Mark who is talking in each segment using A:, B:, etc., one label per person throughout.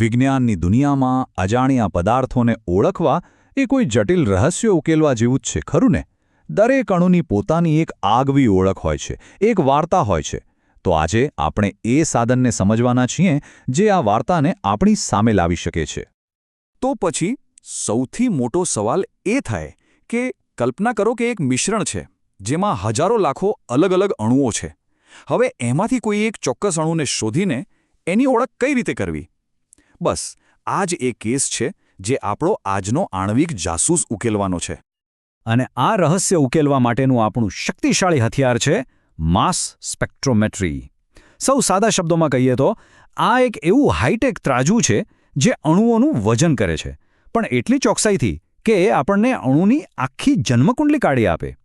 A: વિજ્ઞાનની દુનિયામાં અજાણ્યા પદાર્થોને ઓળખવા એ કોઈ જટિલ રહસ્યો ઉકેલવા જેવું જ છે, ખરું ને? દરેક અણુની પોતાની એક આગવી ઓળખ હોય છે, એક વાર્તા હોય છે. તો આજે આપણે એ સાધનને સમજવાના છીએ જે આ વાર્તાને આપણી સામે લાવી શકે છે.
B: તો પછી સૌથી મોટો સવાલ એ થાય કે કલ્પના કરો કે એક મિશ્રણ છે, જેમાં હજારો લાખો અલગ અલગ અણુઓ છે. હવે એમાંથી કોઈ એક ચોક્કસ અણુને શોધીને એની ઓળખ કઈ રીતે કરવી? બસ, આ જ એ કેસ છે જે આપણો આજનો આણ્વિક જાસૂસ ઉકેલવાનો છે.
C: અને આ રહસ્ય ઉકેલવા માટેનું આપણું શક્તિશાળી હથિયાર છે માસ સ્પેક્ટ્રોમેટ્રી. સૌ સાદા શબ્દોમાં કહીએ તો, આ એક એવું હાઈટેક ત્રાજુ છે જે અણુઓનું વજન કરે છે. પણ એટલી ચોકસાઈથી કે એ આપણને અણુની આખી જન્મકુંડલી કાઢી આપે.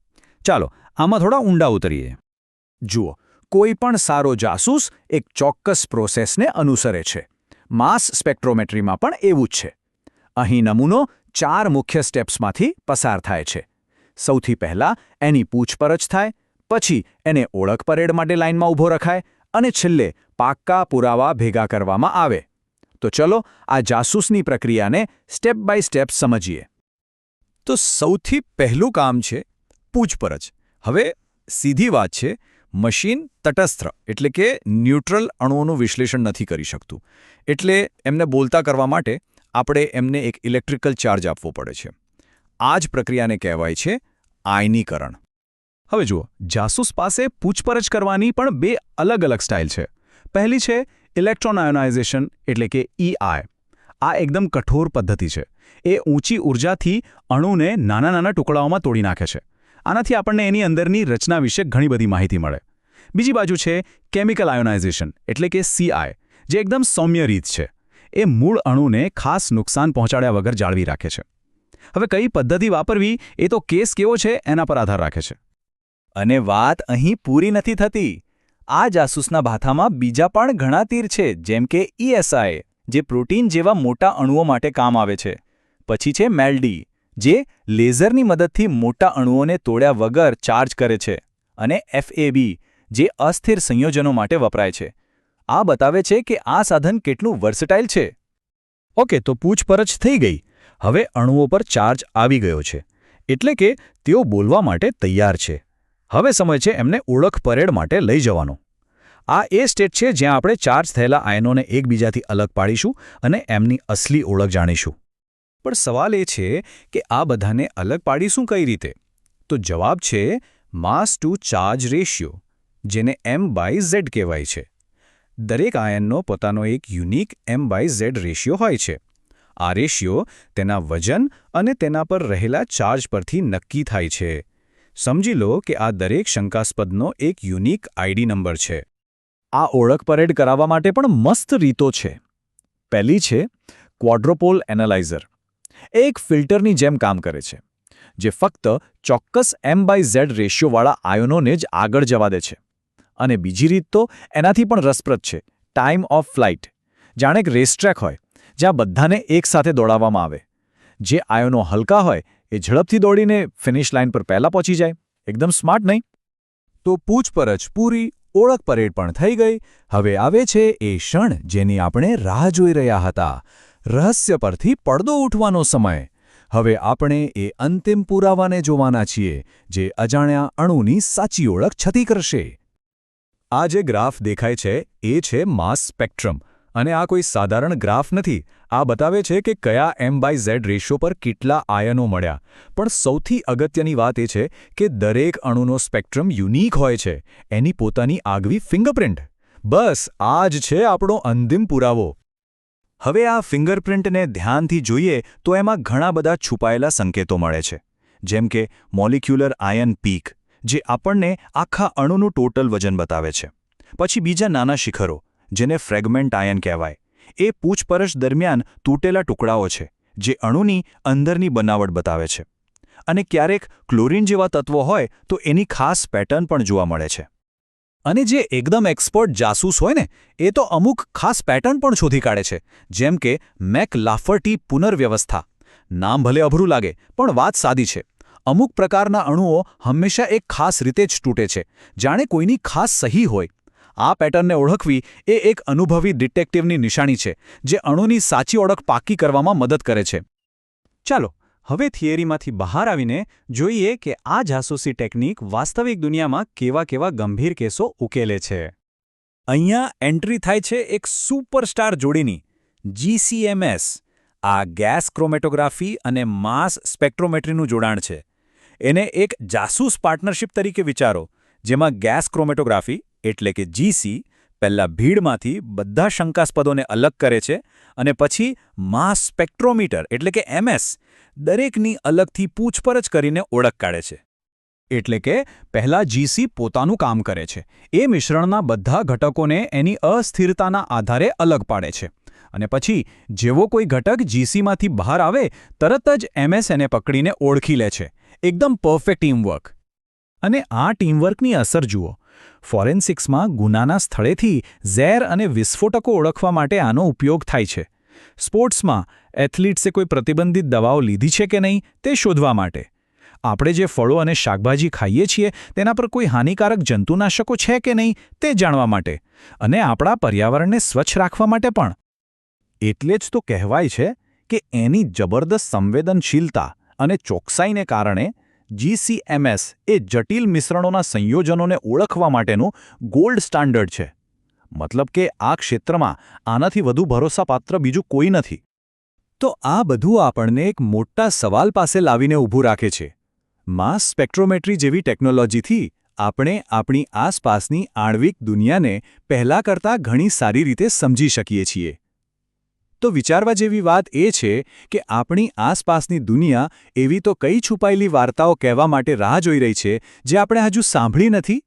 C: ચાલો, આમાં થોડા ઊંડા ઉતરીએ. જુઓ, કોઈ પણ સારો જાસૂસ એક ચોક્કસ પ્રોસેસને અનુસરે છે. માસ સ્પેક્ટ્રોમેટ્રીમાં પણ એવું જ છે. અહીં નમૂનો ચાર મુખ્ય સ્ટેપ્સમાંથી પસાર થાય છે. સૌથી પહેલાં એની પૂછપરછ થાય, પછી એને ઓળખ પરેડ માટે લાઇનમાં ઊભો રખાય અને છેલ્લે પાક્કા પુરાવા ભેગા કરવામાં આવે. તો ચલો આ જાસૂસની પ્રક્રિયાને સ્ટેપ બાય સ્ટેપ સમજીએ. તો સૌથી પહેલું કામ છે પૂછપરછ. હવે સીધી વાત છે મશીન તટસ્થ એટલે કે ન્યુટ્રલ અણુઓનું વિશ્લેષણ નથી કરી શકતું. એટલે એમને બોલતા કરવા માટે આપણે એમને એક ઇલેક્ટ્રિકલ ચાર્જ આપવો પડે છે. આ જ પ્રક્રિયાને કહેવાય છે આયનીકરણ. હવે જુઓ, જાસૂસ પાસે પૂછપરછ કરવાની પણ બે અલગ અલગ સ્ટાઇલ છે. પહેલી છે ઇલેક્ટ્રોન આયોનાઇઝેશન એટલે કે ઈઆઈ આ એકદમ કઠોર પદ્ધતિ છે. એ ઊંચી ઊર્જાથી અણુને નાના નાના ટુકડાઓમાં તોડી નાખે છે. આનાથી આપણને એની અંદરની રચના વિશે ઘણી બધી માહિતી મળે. બીજી બાજુ છે કેમિકલ આયોનાઇઝેશન, એટલે કે સીઆઈ જે એકદમ સૌમ્ય રીત છે. એ મૂળ અણુને ખાસ નુકસાન પહોંચાડ્યા વગર જાળવી રાખે છે. હવે કઈ પદ્ધતિ વાપરવી, એ તો કેસ કેવો છે, એના પર આધાર રાખે છે. અને વાત અહીં પૂરી નથી થતી. આ જાસૂસના ભાથામાં બીજા પણ ઘણા તીર છે, જેમ કે ઈએસઆઈ જે પ્રોટીન જેવા મોટા અણુઓ માટે કામ આવે છે. પછી છે મેલ્ડી જે લેઝરની મદદથી મોટા અણુઓને તોડ્યા વગર ચાર્જ કરે છે અને એફએબી જે અસ્થિર સંયોજનો માટે વપરાય છે. આ બતાવે છે કે આ સાધન કેટલું વર્સટાઇલ છે. ઓકે, તો પૂછપરછ થઈ ગઈ. હવે અણુઓ પર ચાર્જ આવી ગયો છે. એટલે કે તેઓ બોલવા માટે તૈયાર છે. હવે સમય છે એમને ઓળખ પરેડ માટે લઈ જવાનો. આ એ સ્ટેટ છે જ્યાં આપણે ચાર્જ થયેલા આયનોને એકબીજાથી અલગ પાડીશું અને એમની અસલી ઓળખ જાણીશું. પણ સવાલ એ છે કે આ બધાને અલગ પાડીશું કઈ રીતે? તો જવાબ છે માસ ટુ ચાર્જ રેશિયો જેને એમ બાય ઝેડ કહેવાય છે. દરેક આયનનો પોતાનો એક unique M by Z ratio હોય છે. આ રેશિયો તેના વજન અને તેના પર રહેલા ચાર્જ પરથી નક્કી થાય છે. સમજી લો કે આ દરેક શંકાસ્પદનો એક યુનિક આઈડી નંબર છે. આ ઓળખ પરેડ કરાવવા માટે પણ મસ્ત રીતો છે. પહેલી છે ક્વોડ્રોપોલ એનાલાઇઝર એ એક ફિલ્ટરની જેમ કામ કરે છે, જે ફક્ત ચોક્કસ એમ બાય ઝેડ રેશિયોવાળા આયોનોને જ આગળ જવા દે છે. અને બીજી રીત તો એનાથી પણ રસપ્રદ છે, ટાઈમ ઓફ ફ્લાઇટ. જાણે એક રેસટ્રેક હોય, જ્યાં બધાને એકસાથે દોડાવવામાં આવે. જે આયોનો હલકા હોય, એ ઝડપથી દોડીને ફિનિશ લાઇન પર પહેલાં પહોંચી જાય. એકદમ સ્માર્ટ, નહીં?
A: તો પૂછપરછ પૂરી, ઓળખ પરેડ પણ થઈ ગઈ. હવે આવે છે એ ક્ષણ જેની આપણે રાહ જોઈ રહ્યા હતા. રહસ્ય પરથી પડદો ઉઠવાનો સમય. હવે આપણે એ અંતિમ પુરાવાને જોવાના છીએ, જે અજાણ્યા અણુની સાચી ઓળખ છતી કરશે. આ જે ગ્રાફ દેખાય છે, એ છે માસ સ્પેક્ટ્રમ, અને આ કોઈ સાધારણ ગ્રાફ નથી. આ બતાવે છે કે કયા એમ બાય ઝેડ રેશિયો પર કેટલા આયનો મળ્યા. પણ સૌથી અગત્યની વાત એ છે કે દરેક અણુનો સ્પેક્ટ્રમ યુનિક હોય છે. એની પોતાની આગવી ફિંગરપ્રિન્ટ. બસ, આ જ છે આપણો અંતિમ પુરાવો. હવે આ ફિંગરપ્રિન્ટને ધ્યાનથી જોઈએ તો એમાં ઘણા બધા છુપાયેલા સંકેતો મળે છે. જેમ કે મોલિક્યુલર આયન પીક, જે આપણને આખા અણુનું ટોટલ વજન બતાવે છે. પછી બીજા નાના શિખરો, જેને ફ્રેગમેન્ટ આયન કહેવાય, એ પૂછપરછ દરમિયાન તૂટેલા ટુકડાઓ છે, જે અણુની અંદરની બનાવટ બતાવે છે. અને ક્યારેક ક્લોરીન જેવા તત્વો હોય તો એની ખાસ પેટર્ન પણ જોવા મળે છે. અને જે એકદમ એક્સપર્ટ જાસૂસ હોય ને, એ તો અમુક ખાસ પેટર્ન પણ શોધી કાઢે છે, જેમ કે મેક લાફર્ટી પુનર્વ્યવસ્થા. નામ ભલે અભરું લાગે, પણ વાત સાદી છે. અમુક પ્રકારના અણુઓ હંમેશા એક ખાસ રીતે જ તૂટે છે, જાણે કોઈની ખાસ સહી હોય.
C: આ પેટર્નને ઓળખવી એ એક અનુભવી ડિટેક્ટિવની નિશાની છે, જે અણુની સાચી ઓળખ પાકી કરવામાં મદદ કરે છે. ચાલો હવે થિયરીમાંથી બહાર આવીને જોઈએ કે આ જાસૂસી ટેકનિક વાસ્તવિક દુનિયામાં કેવા કેવા ગંભીર કેસો ઉકેલે છે. અહીંયા એન્ટ્રી થાય છે એક સુપરસ્ટાર જોડીની જીસીએમએસ આ ગેસ ક્રોમેટોગ્રાફી અને માસ સ્પેક્ટ્રોમેટ્રીનું જોડાણ છે. એને એક જાસૂસ પાર્ટનરશિપ તરીકે વિચારો, જેમાં ગેસ ક્રોમેટોગ્રાફી એટલે કે જીસી પહેલા ભીડમાંથી બધા શંકાસ્પદોને અલગ કરે છે અને પછી માસ સ્પેક્ટ્રોમીટર, એટલે કે એમએસ, દરેકની અલગથી પૂછપરછ કરીને ઓળખ કાઢે છે. એટલે કે પહેલા જીસી પોતાનું કામ કરે છે. એ મિશ્રણના બધા ઘટકોને એની અસ્થિરતાના આધારે અલગ પાડે છે. અને પછી જેવો કોઈ ઘટક જીસીમાંથી બહાર આવે, તરત જ એમએસ એને પકડીને ઓળખી લે છે. એકદમ પરફેક્ટ ટીમવર્ક. અને આ ટીમવર્કની અસર જુઓ. ફોરેન્સિક્સમાં ગુનાના સ્થળેથી ઝેર અને વિસ્ફોટકો ઓળખવા માટે આનો ઉપયોગ થાય છે. સ્પોર્ટ્સમાં એથ્લીટ્સે કોઈ પ્રતિબંધિત દવાઓ લીધી છે કે નહીં તે શોધવા માટે. આપણે જે ફળો અને શાકભાજી ખાઈએ છીએ તેના પર કોઈ હાનિકારક જંતુનાશકો છે કે નહીં તે જાણવા માટે અને આપણા પર્યાવરણને સ્વચ્છ રાખવા માટે પણ. એટલે જ તો કહેવાય છે કે એની જબરદસ્ત સંવેદનશીલતા અને ચોકસાઈને કારણે જીસીએમએસ એ જટિલ મિશ્રણોના સંયોજનોને ઓળખવા માટેનું ગોલ્ડ સ્ટાન્ડર્ડ છે. મતલબ કે આ ક્ષેત્રમાં આનાથી વધુ ભરોસાપાત્ર બીજું કોઈ નથી. તો આ બધું આપણને એક મોટા સવાલ પાસે લાવીને ઊભું રાખે છે. માસ સ્પેક્ટ્રોમેટ્રી જેવી ટેકનોલોજીથી આપણે આપણી આસપાસની આણ્વિક દુનિયાને પહેલાં કરતાં ઘણી સારી રીતે સમજી શકીએ છીએ. તો વિચારવા જેવી વાત એ છે કે આપણી આસપાસની દુનિયા એવી તો કઈ છુપાયેલી વાર્તાઓ કહેવા માટે રાહ જોઈ રહી છે જે આપણે હજુ સાંભળી નથી?